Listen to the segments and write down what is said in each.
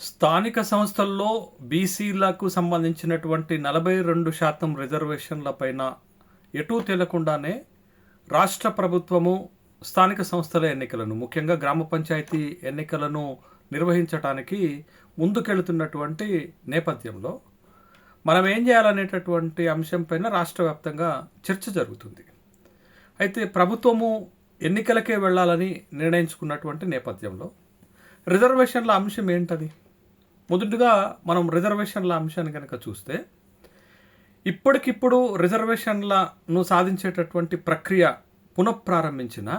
స్థానిక సంస్థల్లో బీసీలకు సంబంధించినటువంటి నలభై రెండు శాతం రిజర్వేషన్ల పైన ఎటూ తేలకుండానే రాష్ట్ర ప్రభుత్వము స్థానిక సంస్థల ఎన్నికలను ముఖ్యంగా గ్రామ పంచాయతీ ఎన్నికలను నిర్వహించడానికి ముందుకెళ్తున్నటువంటి నేపథ్యంలో మనం ఏం చేయాలనేటటువంటి అంశంపైన రాష్ట్ర వ్యాప్తంగా చర్చ జరుగుతుంది. అయితే ప్రభుత్వము ఎన్నికలకే వెళ్ళాలని నిర్ణయించుకున్నటువంటి నేపథ్యంలో రిజర్వేషన్ల అంశం ఏంటది? మొదటిగా మనం రిజర్వేషన్ల అంశాన్ని కనుక చూస్తే ఇప్పటికిప్పుడు రిజర్వేషన్లను సాధించేటటువంటి ప్రక్రియ పునఃప్రారంభించిన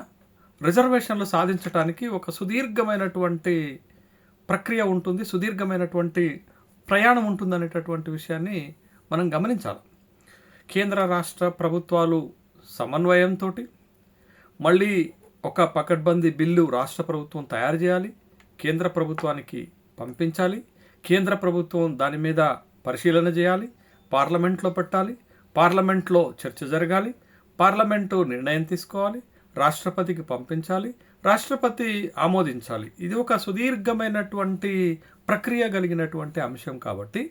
రిజర్వేషన్లు సాధించడానికి ఒక సుదీర్ఘమైనటువంటి ప్రక్రియ ఉంటుంది సుదీర్ఘమైనటువంటి ప్రయాణం ఉంటుందనేటటువంటి విషయాన్ని మనం గమనించాలి. కేంద్ర రాష్ట్ర ప్రభుత్వాలు సమన్వయంతో మళ్ళీ ఒక పకడ్బందీ బిల్లు రాష్ట్ర ప్రభుత్వం తయారు చేయాలి కేంద్ర ప్రభుత్వానికి పంపించాలి కేంద్ర ప్రభుత్వం దాని మీద పరిశీలన చేయాలి పార్లమెంట్లో పెట్టాలి పార్లమెంట్లో చర్చ జరగాలి పార్లమెంటు నిర్ణయం తీసుకోవాలి రాష్ట్రపతికి పంపించాలి రాష్ట్రపతి ఆమోదించాలి. ఇది ఒక సుదీర్ఘమైనటువంటి ప్రక్రియ కలిగినటువంటి అంశం కాబట్టి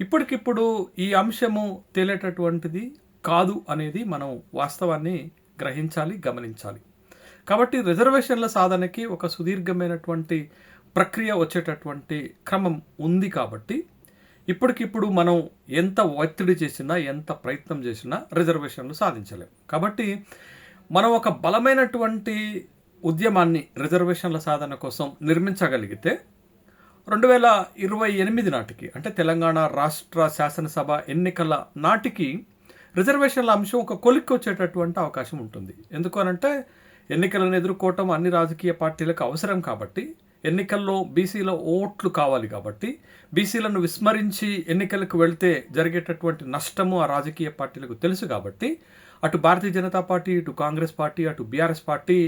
ఇప్పటికిప్పుడు ఈ అంశము తేలేటటువంటిది కాదు అనేది మనం వాస్తవాన్ని గ్రహించాలి గమనించాలి. కాబట్టి రిజర్వేషన్ల సాధనకి ఒక సుదీర్ఘమైనటువంటి ప్రక్రియ వచ్చేటటువంటి క్రమం ఉంది కాబట్టి ఇప్పటికిప్పుడు మనం ఎంత ఒత్తిడి చేసినా ఎంత ప్రయత్నం చేసినా రిజర్వేషన్లు సాధించలేము కాబట్టి మనం ఒక బలమైనటువంటి ఉద్యమాన్ని రిజర్వేషన్ల సాధన కోసం నిర్మించగలిగితే రెండు వేల ఇరవై ఎనిమిది నాటికి అంటే తెలంగాణ రాష్ట్ర శాసనసభ ఎన్నికల నాటికి రిజర్వేషన్ల అంశం ఒక కొలిక్కి వచ్చేటటువంటి అవకాశం ఉంటుంది. ఎందుకు అనంటే ఎన్నికలను ఎదుర్కోవటం అన్ని రాజకీయ పార్టీలకు అవసరం కాబట్టి ఎన్నికల్లో బీసీల ఓట్లు కావాలి కాబట్టి బీసీలను విస్మరించి ఎన్నికలకు వెళ్తే జరిగేటటువంటి నష్టము ఆ రాజకీయ పార్టీలకు తెలుసు కాబట్టి అటు భారతీయ జనతా పార్టీ ఇటు కాంగ్రెస్ పార్టీ అటు బీఆర్ఎస్ పార్టీ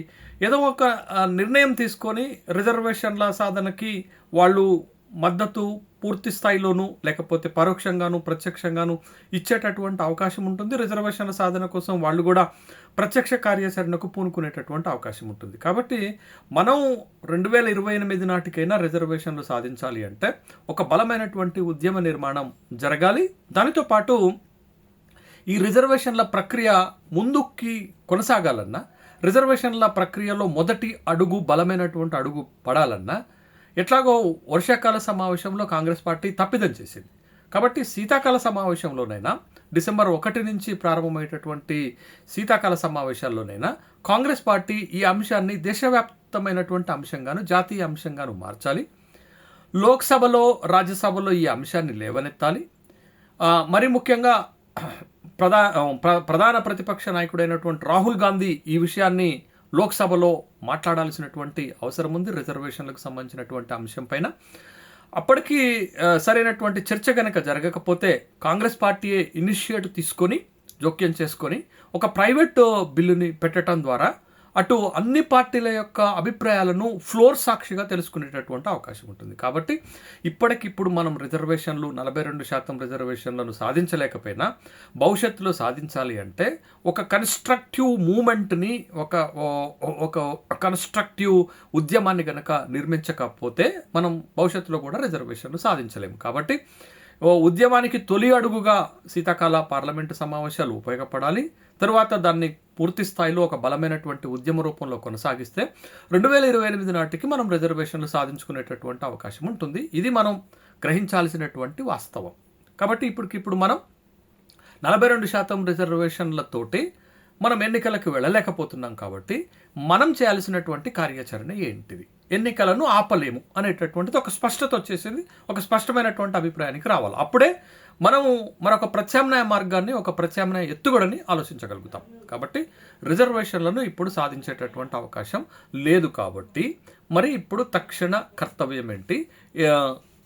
ఏదో ఒక నిర్ణయం తీసుకొని రిజర్వేషన్ల సాధనకి వాళ్ళు మద్దతు పూర్తి స్థాయిలోనూ లేకపోతే పరోక్షంగాను ప్రత్యక్షంగాను ఇచ్చేటటువంటి అవకాశం ఉంటుంది. రిజర్వేషన్ల సాధన కోసం వాళ్ళు కూడా ప్రత్యక్ష కార్యాచరణకు పూనుకునేటటువంటి అవకాశం ఉంటుంది. కాబట్టి మనం రెండు వేల ఇరవై ఎనిమిది నాటికైనా రిజర్వేషన్లు సాధించాలి అంటే ఒక బలమైనటువంటి ఉద్యమ నిర్మాణం జరగాలి. దానితో పాటు ఈ రిజర్వేషన్ల ప్రక్రియ ముందుకి కొనసాగాలన్నా రిజర్వేషన్ల ప్రక్రియలో మొదటి అడుగు బలమైనటువంటి అడుగు పడాలన్నా ఎట్లాగో వర్షాకాల సమావేశంలో కాంగ్రెస్ పార్టీ తప్పిదం చేసింది. కాబట్టి శీతాకాల సమావేశంలోనైనా డిసెంబర్ ఒకటి నుంచి ప్రారంభమయ్యేటటువంటి శీతాకాల సమావేశాల్లోనైనా కాంగ్రెస్ పార్టీ ఈ అంశాన్ని దేశవ్యాప్తమైనటువంటి అంశంగాను జాతీయ అంశంగాను మార్చాలి. లోక్సభలో రాజ్యసభలో ఈ అంశాన్ని లేవనెత్తాలి. మరి ముఖ్యంగా ప్రధా ప్ర- ప్రధాన ప్రతిపక్ష నాయకుడైనటువంటి రాహుల్ గాంధీ ఈ విషయాన్ని లోక్సభలో మాట్లాడాల్సినటువంటి అవసరం ఉంది రిజర్వేషన్లకు సంబంధించినటువంటి అంశం పైన. అప్పటికి సరైనటువంటి చర్చ కనుక జరగకపోతే కాంగ్రెస్ పార్టీయే ఇనిషియేటివ్ తీసుకొని జోక్యం చేసుకొని ఒక ప్రైవేట్ బిల్లుని పెట్టడం ద్వారా అటు అన్ని పార్టీల యొక్క అభిప్రాయాలను ఫ్లోర్ సాక్షిగా తెలుసుకునేటటువంటి అవకాశం ఉంటుంది. కాబట్టి ఇప్పటికిప్పుడు మనం రిజర్వేషన్లు నలభై రెండు శాతం రిజర్వేషన్లను సాధించలేకపోయినా భవిష్యత్తులో సాధించాలి అంటే ఒక కన్స్ట్రక్టివ్ మూమెంట్ని ఒక ఒక కన్స్ట్రక్టివ్ ఉద్యమాన్ని కనుక నిర్మించకపోతే మనం భవిష్యత్తులో కూడా రిజర్వేషన్లు సాధించలేము. కాబట్టి ఉద్యమానికి తొలి అడుగుగా శీతాకాల పార్లమెంటు సమావేశాలు ఉపయోగపడాలి. తరువాత దాన్ని పూర్తి స్థాయిలో ఒక బలమైనటువంటి ఉద్యమ రూపంలో కొనసాగిస్తే రెండు వేల ఇరవై ఎనిమిది నాటికి మనం రిజర్వేషన్లు సాధించుకునేటటువంటి అవకాశం ఉంటుంది. ఇది మనం గ్రహించాల్సినటువంటి వాస్తవం. కాబట్టి ఇప్పటికిప్పుడు మనం నలభై రెండు శాతం రిజర్వేషన్లతోటి మనం ఎన్నికలకు వెళ్ళలేకపోతున్నాం కాబట్టి మనం చేయాల్సినటువంటి కార్యాచరణ ఏంటిది? ఎన్నికలను ఆపలేము అనేటటువంటిది ఒక స్పష్టత వచ్చేసింది ఒక స్పష్టమైనటువంటి అభిప్రాయానికి రావాలి. అప్పుడే మనము మరొక ప్రత్యామ్నాయ మార్గాన్ని ఒక ప్రత్యామ్నాయ ఎత్తుగడని ఆలోచించగలుగుతాం. కాబట్టి రిజర్వేషన్లను ఇప్పుడు సాధించేటటువంటి అవకాశం లేదు కాబట్టి మరి ఇప్పుడు తక్షణ కర్తవ్యం ఏంటి?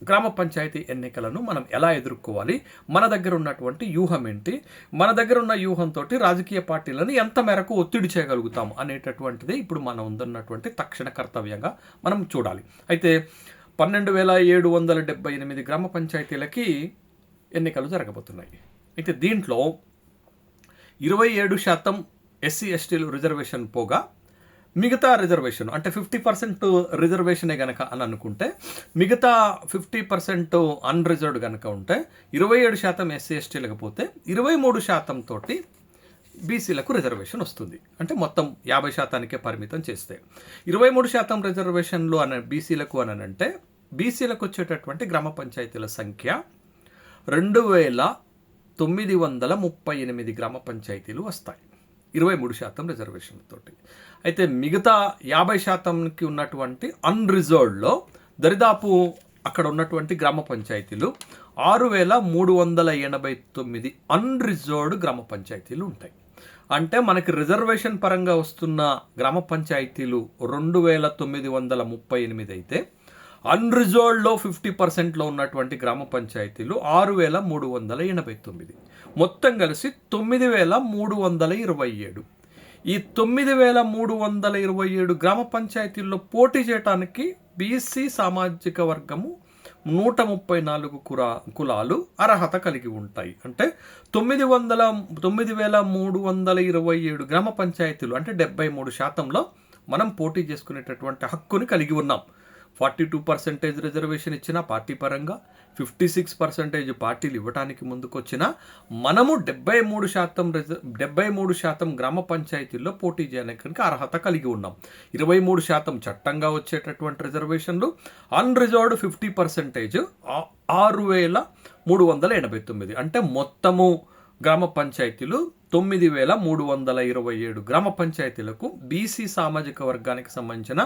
గ్రామ పంచాయతీ ఎన్నికలను మనం ఎలా ఎదుర్కోవాలి? మన దగ్గర ఉన్నటువంటి వ్యూహం ఏంటి? మన దగ్గర ఉన్న వ్యూహంతో రాజకీయ పార్టీలను ఎంత మేరకు ఒత్తిడి చేయగలుగుతాం అనేటటువంటిది ఇప్పుడు మనం ఉందన్నటువంటి తక్షణ కర్తవ్యంగా మనం చూడాలి. అయితే పన్నెండు వేల ఏడు వందల డెబ్బై ఎనిమిది గ్రామ పంచాయతీలకి ఎన్నికలు జరగబోతున్నాయి. అయితే దీంట్లో ఇరవై ఏడు శాతం ఎస్సీ ఎస్టీలు రిజర్వేషన్ పోగా మిగతా రిజర్వేషన్ అంటే ఫిఫ్టీ పర్సెంట్ రిజర్వేషనే కనుక అని అనుకుంటే మిగతా ఫిఫ్టీ పర్సెంట్ అన్రిజర్వ్డ్ కనుక ఉంటే ఇరవై ఏడు శాతం ఎస్సీ ఎస్టీలకు పోతే ఇరవై మూడు శాతం తోటి బీసీలకు రిజర్వేషన్ వస్తుంది. అంటే మొత్తం యాభై శాతానికే పరిమితం చేస్తే. ఇరవై మూడు శాతం రిజర్వేషన్లు అన బీసీలకు అని అంటే బీసీలకు వచ్చేటటువంటి గ్రామ పంచాయతీల సంఖ్య రెండు వేల తొమ్మిది వందల ముప్పై ఎనిమిది గ్రామ పంచాయతీలు వస్తాయి. ఇరవై మూడు శాతం రిజర్వేషన్లతోటి అయితే మిగతా యాభై శాతంకి ఉన్నటువంటి అన్రిజర్వ్డ్లో దరిదాపు అక్కడ ఉన్నటువంటి గ్రామ పంచాయతీలు ఆరు వేల మూడు వందల ఎనభై తొమ్మిది అన్రిజర్వ్డ్ గ్రామ పంచాయతీలు ఉంటాయి. అంటే మనకి రిజర్వేషన్ పరంగా వస్తున్న గ్రామ పంచాయతీలు రెండు వేల తొమ్మిది వందల ముప్పై ఎనిమిది అయితే అన్రిజర్వ్డ్లో ఫిఫ్టీ పర్సెంట్లో ఉన్నటువంటి గ్రామ పంచాయతీలు ఆరు వేల మూడు వందల ఎనభై తొమ్మిది. మొత్తం కలిసి తొమ్మిది వేల మూడు వందల ఇరవై ఏడు. ఈ తొమ్మిది వేల మూడు వందల ఇరవై ఏడు గ్రామ పంచాయతీల్లో పోటీ చేయడానికి బీసీ సామాజిక వర్గము నూట ముప్పై నాలుగు కురా కులాలు అర్హత కలిగి ఉంటాయి. అంటే తొమ్మిది వందల తొమ్మిది వేల మూడు వందల ఇరవై ఏడు గ్రామ పంచాయతీలు అంటే డెబ్బై మూడు శాతంలో మనం పోటీ చేసుకునేటటువంటి హక్కుని కలిగి ఉన్నాం. ఫార్టీ టూ పర్సెంటేజ్ రిజర్వేషన్ ఇచ్చిన పార్టీ పరంగా ఫిఫ్టీ సిక్స్ పర్సెంటేజ్ పార్టీలు ఇవ్వడానికి ముందుకొచ్చిన మనము డెబ్బై మూడు శాతం రిజర్ డెబ్బై మూడు శాతం గ్రామ పంచాయతీల్లో పోటీ చేయడానికి అర్హత కలిగి ఉన్నాం. ఇరవై మూడు శాతం చట్టంగా వచ్చేటటువంటి రిజర్వేషన్లు అన్రిజర్వ్డ్ ఫిఫ్టీ పర్సెంటేజ్ ఆరు వేల మూడు వందల ఎనభై తొమ్మిది. అంటే మొత్తము గ్రామ పంచాయతీలు తొమ్మిది వేల మూడు వందల ఇరవై ఏడు గ్రామ పంచాయతీలకు బీసీ సామాజిక వర్గానికి సంబంధించిన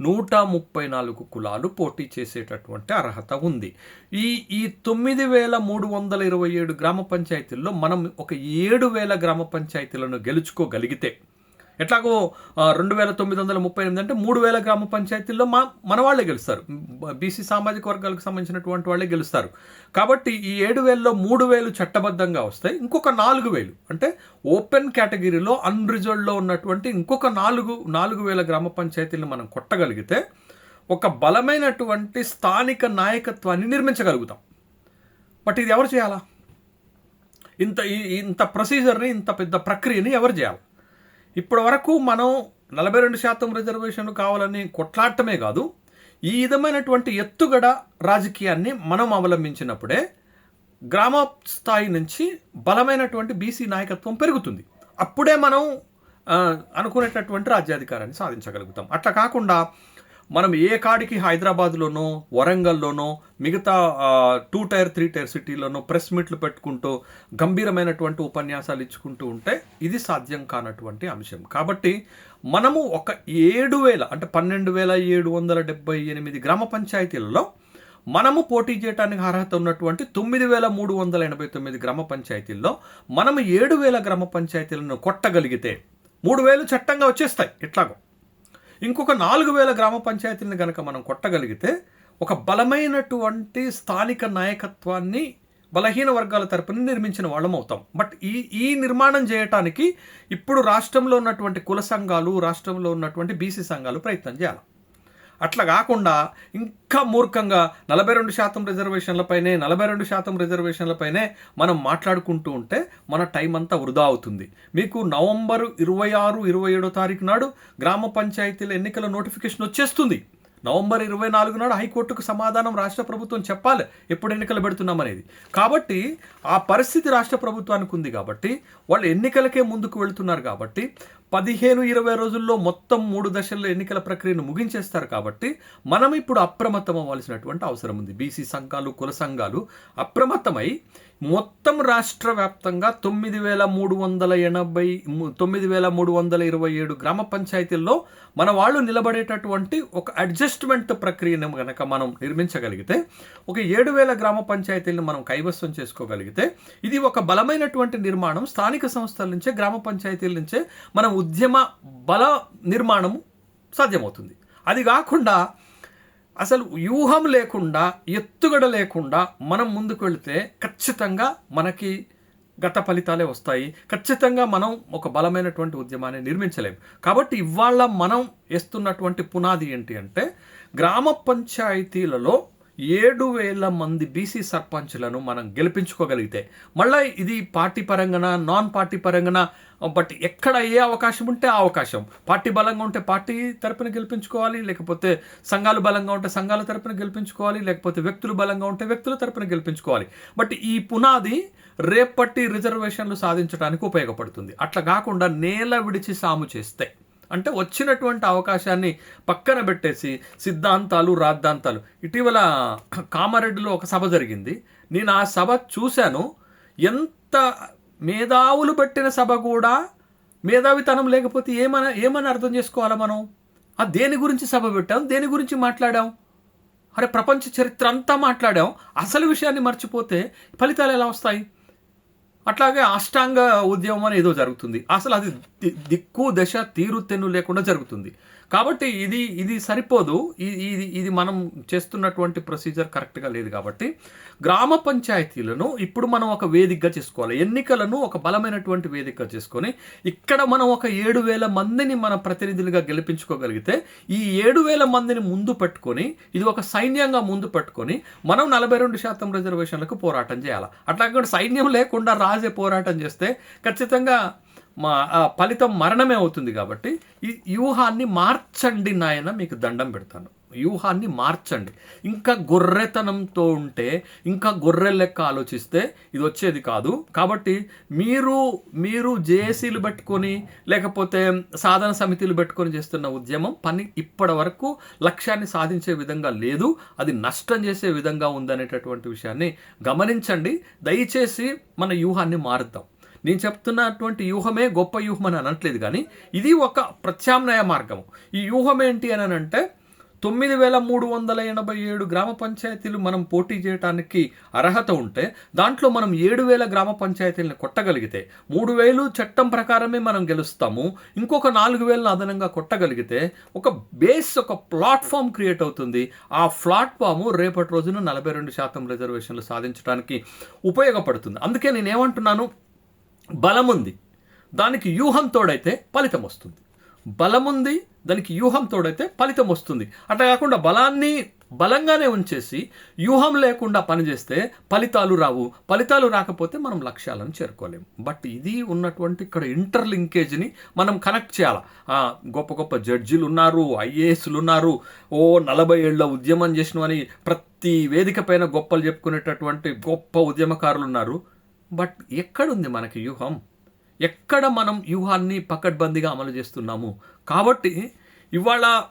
నూట ముప్పై నాలుగు కులాలు పోటీ చేసేటటువంటి అర్హత ఉంది. ఈ ఈ తొమ్మిది వేల మూడు వందల ఇరవై ఏడు గ్రామ పంచాయతీల్లో మనం ఒక ఏడు వేల గ్రామ పంచాయతీలను గెలుచుకోగలిగితే ఎట్లాగో రెండు వేల తొమ్మిది వందల ముప్పై ఎనిమిది అంటే మూడు వేల గ్రామ పంచాయతీల్లో మా మన వాళ్ళే గెలుస్తారు. బీసీ సామాజిక వర్గాలకు సంబంధించినటువంటి వాళ్ళే గెలుస్తారు. కాబట్టి ఈ ఏడు వేలలో మూడు వేలు చట్టబద్ధంగా వస్తాయి. ఇంకొక నాలుగు వేలు అంటే ఓపెన్ కేటగిరీలో అన్రిజర్వ్డ్లో ఉన్నటువంటి ఇంకొక నాలుగు నాలుగు వేల గ్రామ పంచాయతీలను మనం కొట్టగలిగితే ఒక బలమైనటువంటి స్థానిక నాయకత్వాన్ని నిర్మించగలుగుతాం. బట్ ఇది ఎవరు చేయాలా? ఇంత ఈ- ఇంత ప్రొసీజర్ని ఇంత పెద్ద ప్రక్రియని ఎవరు చేయాలి? ఇప్పటి వరకు మనం నలభై రెండు శాతం రిజర్వేషన్లు కావాలని కొట్లాడటమే కాదు ఈ విధమైనటువంటి ఎత్తుగడ రాజకీయాన్ని మనం అవలంబించినప్పుడే గ్రామ స్థాయి నుంచి బలమైనటువంటి బీసీ నాయకత్వం పెరుగుతుంది. అప్పుడే మనం అనుకునేటటువంటి రాజ్యాధికారాన్ని సాధించగలుగుతాం. అట్లా కాకుండా మనం ఏ కాడికి హైదరాబాద్లోనో వరంగల్లోనో మిగతా టూ టైర్ త్రీ టైర్ సిటీలోనో ప్రెస్ మీట్లు పెట్టుకుంటూ గంభీరమైనటువంటి ఉపన్యాసాలు ఇచ్చుకుంటూ ఉంటే ఇది సాధ్యం కానటువంటి అంశం. కాబట్టి మనము ఒక ఏడు వేల అంటే పన్నెండు వేల ఏడు వందల డెబ్బై ఎనిమిది గ్రామ పంచాయతీలలో మనము పోటీ చేయడానికి అర్హత ఉన్నటువంటి తొమ్మిది వేల మూడు వందల ఎనభై తొమ్మిది గ్రామ పంచాయతీల్లో మనము ఏడు వేల గ్రామ పంచాయతీలను కొట్టగలిగితే మూడు వేలు చట్టంగా వచ్చేస్తాయి ఎట్లాగో. ఇంకొక నాలుగు వేల గ్రామ పంచాయతీలను కనుక మనం కొట్టగలిగితే ఒక బలమైనటువంటి స్థానిక నాయకత్వాన్ని బలహీన వర్గాల తరపున నిర్మించిన వాళ్ళం అవుతాం. బట్ ఈ ఈ నిర్మాణం చేయటానికి ఇప్పుడు రాష్ట్రంలో ఉన్నటువంటి కుల సంఘాలు రాష్ట్రంలో ఉన్నటువంటి బీసీ సంఘాలు ప్రయత్నం చేయాలి. అట్లా కాకుండా ఇంకా మూర్ఖంగా నలభై రెండు శాతం రిజర్వేషన్లపైనే నలభై రెండు శాతం రిజర్వేషన్లపైనే మనం మాట్లాడుకుంటూ ఉంటే మన టైం అంతా వృధా అవుతుంది. మీకు నవంబర్ ఇరవై ఆరు ఇరవై ఏడో తారీఖు నాడు గ్రామ పంచాయతీల ఎన్నికల నోటిఫికేషన్ వచ్చేస్తుంది. నవంబర్ ఇరవై నాలుగు నాడు హైకోర్టుకు సమాధానం రాష్ట్ర ప్రభుత్వం చెప్పాలి ఎప్పుడు ఎన్నికలు పెడుతున్నామనేది. కాబట్టి ఆ పరిస్థితి రాష్ట్ర ప్రభుత్వానికి ఉంది కాబట్టి వాళ్ళు ఎన్నికలకే ముందుకు వెళ్తున్నారు కాబట్టి పదిహేను ఇరవై రోజుల్లో మొత్తం మూడు దశల్లో ఎన్నికల ప్రక్రియను ముగించేస్తారు కాబట్టి మనం ఇప్పుడు అప్రమత్తం అవ్వాల్సినటువంటి అవసరం ఉంది. బీసీ సంఘాలు కుల సంఘాలు అప్రమత్తమై మొత్తం రాష్ట్ర వ్యాప్తంగా తొమ్మిది వేల మూడు వందల ఎనభై తొమ్మిది వేల మూడు వందల ఇరవై ఏడు గ్రామ పంచాయతీల్లో మన వాళ్ళు నిలబడేటటువంటి ఒక అడ్జస్ట్మెంట్ ప్రక్రియను కనుక మనం నిర్మించగలిగితే ఒక ఏడు వేల గ్రామ పంచాయతీలను మనం కైవసం చేసుకోగలిగితే ఇది ఒక బలమైనటువంటి నిర్మాణం. స్థానిక సంస్థల నుంచే గ్రామ పంచాయతీల నుంచే మన ఉద్యమ బల నిర్మాణం సాధ్యమవుతుంది. అది కాకుండా అసలు వ్యూహం లేకుండా ఎత్తుగడ లేకుండా మనం ముందుకు వెళితే ఖచ్చితంగా మనకి గత ఫలితాలే వస్తాయి. ఖచ్చితంగా మనం ఒక బలమైనటువంటి ఉద్యమాన్ని నిర్మించలేం. కాబట్టి ఇవాళ మనం వేస్తున్నటువంటి పునాది ఏంటి అంటే గ్రామ పంచాయతీలలో ఏడు వేల మంది బీసీ సర్పంచ్లను మనం గెలిపించుకోగలిగితే మళ్ళీ ఇది పార్టీ పరంగాన నాన్ పార్టీ పరంగాన బట్ ఎక్కడ ఏ అవకాశం ఉంటే ఆ అవకాశం. పార్టీ బలంగా ఉంటే పార్టీ తరపున గెలిపించుకోవాలి లేకపోతే సంఘాలు బలంగా ఉంటే సంఘాల తరపున గెలిపించుకోవాలి లేకపోతే వ్యక్తులు బలంగా ఉంటే వ్యక్తుల తరపున గెలిపించుకోవాలి. బట్ ఈ పునాది రేపటి రిజర్వేషన్లు సాధించడానికి ఉపయోగపడుతుంది. అట్లా కాకుండా నేల విడిచి సాము చేస్తే అంటే వచ్చినటువంటి అవకాశాన్ని పక్కన పెట్టేసి సిద్ధాంతాలు రాద్ధాంతాలు. ఇటీవల కామారెడ్డిలో ఒక సభ జరిగింది. నేను ఆ సభ చూశాను. ఎంత మేధావులు పెట్టిన సభ కూడా మేధావితనం లేకపోతే ఏమని ఏమని అర్థం చేసుకోవాలా మనం? ఆ దేని గురించి సభ పెట్టాం? దేని గురించి మాట్లాడాం? అరే ప్రపంచ చరిత్ర అంతా మాట్లాడాం. అసలు విషయాన్ని మర్చిపోతే ఫలితాలు ఎలా వస్తాయి? అట్లాగే అష్టాంగ ఉద్యమం అని ఏదో జరుగుతుంది. అసలు అది దిక్కు దశ తీరు తెన్ను లేకుండా జరుగుతుంది. కాబట్టి ఇది ఇది సరిపోదు. ఇది ఇది మనం చేస్తున్నటువంటి ప్రొసీజర్ కరెక్ట్గా లేదు కాబట్టి గ్రామ పంచాయతీలను ఇప్పుడు మనం ఒక వేదికగా చేసుకోవాలి. ఎన్నికలను ఒక బలమైనటువంటి వేదికగా చేసుకొని ఇక్కడ మనం ఒక ఏడు వేల మందిని మన ప్రతినిధులుగా గెలిపించుకోగలిగితే ఈ ఏడు వేల మందిని ముందు పెట్టుకొని ఇది ఒక సైన్యంగా ముందు పెట్టుకొని మనం నలభై రెండు శాతం రిజర్వేషన్లకు పోరాటం చేయాలి? అట్లా సైన్యం లేకుండా రాజే పోరాటం చేస్తే ఖచ్చితంగా మా ఆ ఫలితం మరణమే అవుతుంది కాబట్టి ఈ వ్యూహాన్ని మార్చండి నాయన మీకు దండం పెడతాను. వ్యూహాన్ని మార్చండి. ఇంకా గొర్రెతనంతో ఉంటే ఇంకా గొర్రె లెక్క ఆలోచిస్తే ఇది వచ్చేది కాదు. కాబట్టి మీరు మీరు జేఏసీలు పెట్టుకొని లేకపోతే సాధన సమితిలు పెట్టుకొని చేస్తున్న ఉద్యమం పని ఇప్పటి వరకు లక్ష్యాన్ని సాధించే విధంగా లేదు. అది నష్టం చేసే విధంగా ఉందనేటటువంటి విషయాన్ని గమనించండి. దయచేసి మన వ్యూహాన్ని మారుద్దాం. నేను చెప్తున్నటువంటి వ్యూహమే గొప్ప వ్యూహం అని అనట్లేదు కానీ ఇది ఒక ప్రత్యామ్నాయ మార్గం ఈ వ్యూహం ఏంటి అని అంటే తొమ్మిది వేల మూడు వందల ఎనభై ఏడు గ్రామ పంచాయతీలు మనం పోటీ చేయడానికి అర్హత ఉంటే దాంట్లో మనం ఏడు వేల గ్రామ పంచాయతీలను కొట్టగలిగితే మూడు వేలు చట్టం ప్రకారమే మనం గెలుస్తాము. ఇంకొక నాలుగు వేలను అదనంగా కొట్టగలిగితే ఒక బేస్ ఒక ప్లాట్ఫామ్ క్రియేట్ అవుతుంది. ఆ ప్లాట్ఫామ్ రేపటి రోజున నలభై రెండు శాతం రిజర్వేషన్లు సాధించడానికి ఉపయోగపడుతుంది. అందుకే నేను ఏమంటున్నాను బలం ఉంది దానికి వ్యూహం తోడైతే ఫలితం వస్తుంది. బలం ఉంది దానికి వ్యూహం తోడైతే ఫలితం వస్తుంది. అట్లా కాకుండా బలాన్ని బలంగానే ఉంచేసి వ్యూహం లేకుండా పనిచేస్తే ఫలితాలు రావు. ఫలితాలు రాకపోతే మనం లక్ష్యాలను చేరుకోలేము. బట్ ఇది ఉన్నటువంటి ఇక్కడ ఇంటర్ లింకేజ్ని మనం కనెక్ట్ చేయాలి. గొప్ప గొప్ప జడ్జిలు ఉన్నారు ఐఏఎస్లు ఉన్నారు ఓ నలభై ఏళ్ళ ఉద్యమం చేసినవని ప్రతి వేదిక పైన గొప్పలు చెప్పుకునేటటువంటి గొప్ప ఉద్యమకారులు ఉన్నారు బట్ ఎక్కడుంది మనకి వ్యూహం? ఎక్కడ మనం వ్యూహాన్ని పకడ్బందీగా అమలు చేస్తున్నాము? కాబట్టి ఇవాళ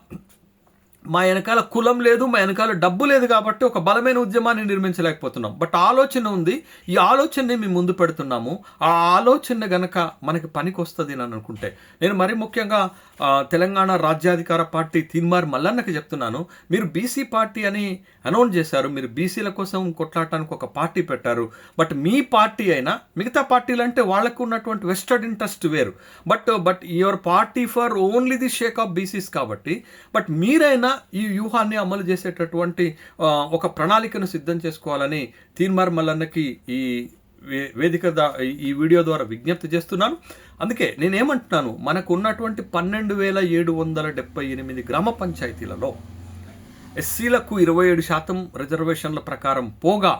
మా వెనకాల కులం లేదు మా వెనకాల డబ్బు లేదు కాబట్టి ఒక బలమైన ఉద్యమాన్ని నిర్మించలేకపోతున్నాం. బట్ ఆలోచన ఉంది. ఈ ఆలోచనని మేము ముందు పెడుతున్నాము. ఆ ఆలోచన గనక మనకి పనికి వస్తుంది అని అనుకుంటే నేను మరీ ముఖ్యంగా తెలంగాణ రాజ్యాధికార పార్టీ తీన్మార్ మల్లన్నకి చెప్తున్నాను. మీరు బీసీ పార్టీ అని అనౌన్స్ చేశారు. మీరు బీసీల కోసం కొట్లాడటానికి ఒక పార్టీ పెట్టారు. బట్ మీ పార్టీ అయినా మిగతా పార్టీలు అంటే వాళ్ళకు ఉన్నటువంటి వెస్టర్డ్ ఇంట్రెస్ట్ వేరు. But but your party for only the sake of BCs కాబట్టి బట్ మీరైనా ఈ వ్యూహాన్ని అమలు చేసేటటువంటి ఒక ప్రణాళికను సిద్ధం చేసుకోవాలని తీన్మార్ మల్లన్నకి ఈ వే- వేదిక దా ఈ వీడియో ద్వారా విజ్ఞప్తి చేస్తున్నాను. అందుకే నేనేమంటున్నాను మనకు ఉన్నటువంటి పన్నెండు వేల ఏడు వందల డెబ్బై ఎనిమిది గ్రామ పంచాయతీలలో ఎస్సీలకు ఇరవై ఏడు శాతం రిజర్వేషన్ల ప్రకారం పోగా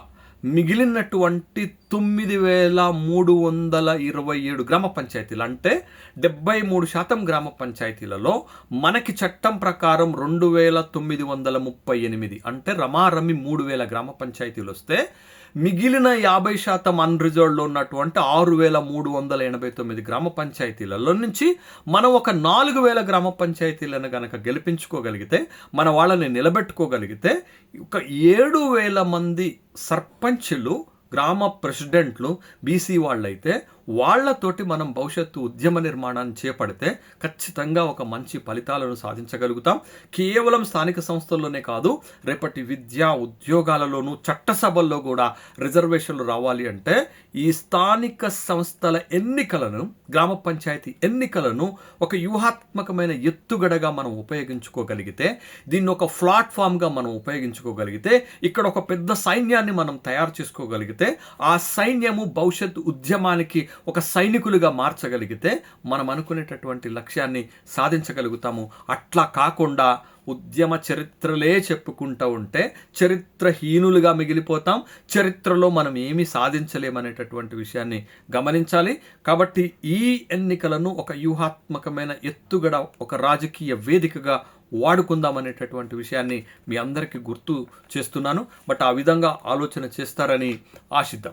మిగిలినటువంటి తొమ్మిది వేల మూడు వందల ఇరవై ఏడు గ్రామ పంచాయతీలు అంటే డెబ్బై మూడు శాతం గ్రామ పంచాయతీలలో మనకి చట్టం ప్రకారం రెండు వేల తొమ్మిది వందల ముప్పై ఎనిమిది అంటే రమారమి మూడు వేల గ్రామ పంచాయతీలు వస్తే మిగిలిన యాభై శాతం అన్రిజర్వ్డ్లో ఉన్నటువంటి ఆరు వేల మూడు వందల ఎనభై తొమ్మిది గ్రామ పంచాయతీలలో నుంచి మనం ఒక నాలుగు వేల గ్రామ పంచాయతీలను గనక గెలిపించుకోగలిగితే మన వాళ్ళని నిలబెట్టుకోగలిగితే ఒక ఏడు వేల మంది సర్పంచ్లు గ్రామ ప్రెసిడెంట్లు బీసీ వాళ్ళైతే వాళ్ళతోటి మనం భవిష్యత్తు ఉద్యమ నిర్మాణాన్ని చేపడితే ఖచ్చితంగా ఒక మంచి ఫలితాలను సాధించగలుగుతాం. కేవలం స్థానిక సంస్థల్లోనే కాదు రేపటి విద్యా ఉద్యోగాలలోనూ చట్టసభల్లో కూడా రిజర్వేషన్లు రావాలి అంటే ఈ స్థానిక సంస్థల ఎన్నికలను గ్రామ పంచాయతీ ఎన్నికలను ఒక వ్యూహాత్మకమైన ఎత్తుగడగా మనం ఉపయోగించుకోగలిగితే దీన్ని ఒక ప్లాట్ఫామ్గా మనం ఉపయోగించుకోగలిగితే ఇక్కడ ఒక పెద్ద సైన్యాన్ని మనం తయారు చేసుకోగలిగితే ఆ సైన్యము భవిష్యత్తు ఉద్యమానికి ఒక సైనికులుగా మార్చగలిగితే మనం అనుకునేటటువంటి లక్ష్యాన్ని సాధించగలుగుతాము. అట్లా కాకుండా ఉద్యమ చరిత్రలే చెప్పుకుంటూ ఉంటే చరిత్రహీనులుగా మిగిలిపోతాం. చరిత్రలో మనం ఏమీ సాధించలేమనేటటువంటి విషయాన్ని గమనించాలి. కాబట్టి ఈ ఎన్నికలను ఒక వ్యూహాత్మకమైన ఎత్తుగడ ఒక రాజకీయ వేదికగా వాడుకుందాం అనేటటువంటి విషయాన్ని మీ అందరికీ గుర్తు చేస్తున్నాను. బట్ ఆ విధంగా ఆలోచన చేస్తారని ఆశిద్దాం.